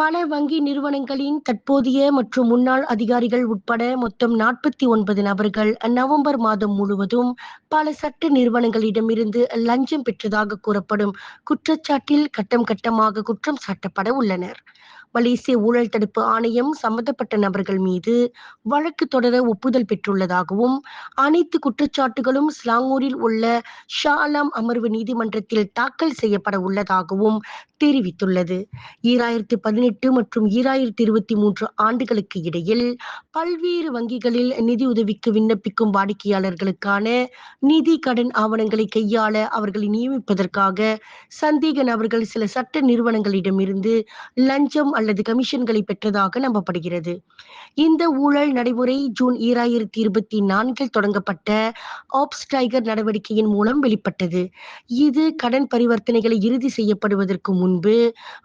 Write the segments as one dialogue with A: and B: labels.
A: பல வங்கி நிறுவனங்களின் தற்போதைய மற்றும் முன்னாள் அதிகாரிகள் உட்பட மொத்தம் நாற்பத்தி ஒன்பது நபர்கள் நவம்பர் மாதம் முழுவதும் பல சட்ட நிறுவனங்களிடமிருந்து லஞ்சம் பெற்றதாக கூறப்படும் குற்றச்சாட்டில் கட்டம் கட்டமாக குற்றம் சாட்டப்பட உள்ளனர். மலேசிய ஊழல் தடுப்பு ஆணையம் சம்பந்தப்பட்ட நபர்கள் மீது வழக்கு தொடர ஒப்புதல் பெற்றுள்ளதாகவும் அனைத்து குற்றச்சாட்டுகளும் ஸ்லாங்கூரில் உள்ள ஷாலாம் அமர்வு நீதிமன்றத்தில் தாக்கல் செய்யப்பட உள்ளதாகவும் தெரிவித்துள்ளது. ஈராயிரத்தி பதினெட்டு மற்றும் ஈராயிரத்தி இருபத்தி மூன்று ஆண்டுகளுக்கு இடையில் பல்வேறு வங்கிகளில் நிதி உதவிக்கு விண்ணப்பிக்கும் வாடிக்கையாளர்களுக்கான நிதி கடன் ஆவணங்களை கையாள அவர்களை நியமிப்பதற்காக சந்தேக நபர்கள் சில சட்ட நிறுவனங்களிடமிருந்து லஞ்சம் அல்லது கமிஷன்களை பெற்றதாக நம்பப்படுகிறது. இந்த ஊழல் நடைமுறை ஜூன் ஈராயிரத்தி இருபத்தி நான்கில் தொடங்கப்பட்ட ஆப்ஸ் டைகர் நடவடிக்கையின் மூலம் வெளிப்பட்டது. இது கடன் பரிவர்த்தனைகளை இறுதி செய்யப்படுவதற்கு முன் முன்பு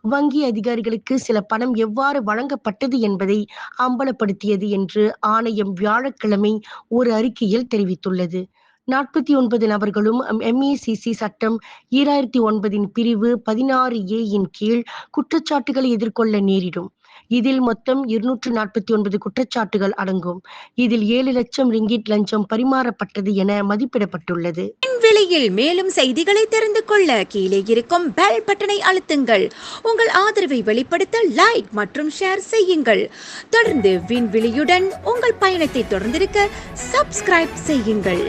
A: வங்கி அதிகாரிகளுக்கு சில பணம் எவ்வாறு வழங்கப்பட்டது என்பதை அம்பலப்படுத்தியது என்று ஆணையம் வியாழக்கிழமை ஒரு அறிக்கையில் தெரிவித்துள்ளது. நாற்பத்தி ஒன்பது நபர்களும் எம்ஏசிசி சட்டம் ஈராயிரத்தி ஒன்பதின் பிரிவு பதினாறு ஏ கீழ் குற்றச்சாட்டுகளை எதிர்கொள்ள நேரிடும். இதில் மொத்தம் இருநூற்று நாற்பத்தி ஒன்பது குற்றச்சாட்டுகள் அடங்கும். இதில் ஏழு லட்சம் ரிங்கிட் லஞ்சம் பரிமாறப்பட்டது என மதிப்பிடப்பட்டுள்ளது.
B: விலையில் மேலும் செய்திகளை தெரிந்து கொள்ள கீழே இருக்கும் பெல் பட்டனை அழுத்துங்கள். உங்கள் ஆதரவை வெளிப்படுத்த லைக் மற்றும் ஷேர் செய்யுங்கள். தொடர்ந்து விண்வெளியுடன் உங்கள் பயணத்தை தொடர்ந்திருக்க சப்ஸ்கிரைப் செய்யுங்கள்.